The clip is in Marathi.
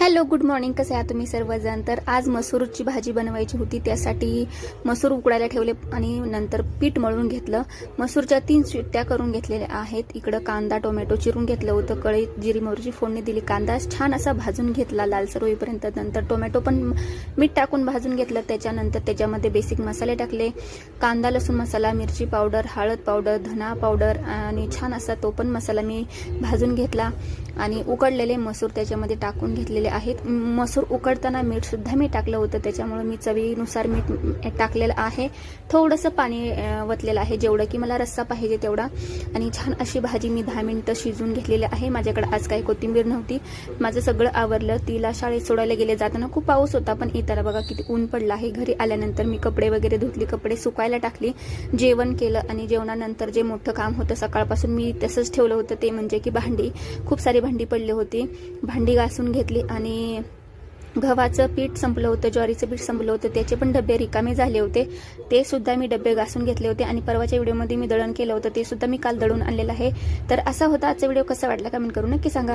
Hello good morning. कसे आहात तुम्ही सर्वजण? तर आज मसूरची भाजी बनवायची होती त्यासाठी मसूर उकडायला ठेवले आणि नंतर पीठ मळून घेतलं. मसूरच्या तीन शिट्ट्या करून घेतलेल्या आहेत. इकडं कांदा टोमॅटो चिरून घेतलं होतं. कळीत जिरी मोहरीची फोडणी दिली. कांदा छान असा भाजून घेतला लालसर होईपर्यंत. नंतर टोमॅटो पण मीठ टाकून भाजून घेतलं. त्याच्यानंतर त्याच्यामध्ये बेसिक मसाले टाकले. कांदा लसूण मसाला मिरची पावडर हळद पावडर धना पावडर आणि छान असा तो पण मसाला मी भाजून घेतला. आणि उकडलेले मसूर त्याच्यामध्ये टाकून घेतलेले आहेत. मसूर उकडताना मीठसुद्धा मी टाकलं होतं. त्याच्यामुळे मी चवीनुसार मीठ टाकलेलं आहे. थोडंसं पाणी वतलेलं आहे. जेवढं की मला रस्सा पाहिजे तेवढा. आणि छान अशी भाजी मी दहा मिनटं शिजून घेतलेली आहे. माझ्याकडे आज काही कोथिंबीर नव्हती. माझं सगळं आवरलं. तिला शाळेत सोडायला गेले जाताना खूप पाऊस होता. पण येताना बघा किती ऊन पडलं आहे. घरी आल्यानंतर मी कपडे वगैरे धुतली कपडे सुकायला टाकली जेवण केलं आणि जेवणानंतर जे मोठं काम होतं सकाळपासून मी तसंच ठेवलं होतं. ते म्हणजे की भांडी. खूप सारी भांडी पडली होती. भांडी घासून घेतली आणि गव्हाचं पीठ संपलं होतं ज्वारीचं पीठ संपलं होतं त्याचे पण डबे रिकामे झाले होते. ते सुद्धा मी डबे घासून घेतले होते आणि परवाच्या व्हिडिओमध्ये मी दळण केलं होतं ते सुद्धा मी काल दळून आणलेलं आहे. तर असा होता आजचा व्हिडिओ. कसा वाटला कमेंट करून नक्की सांगा.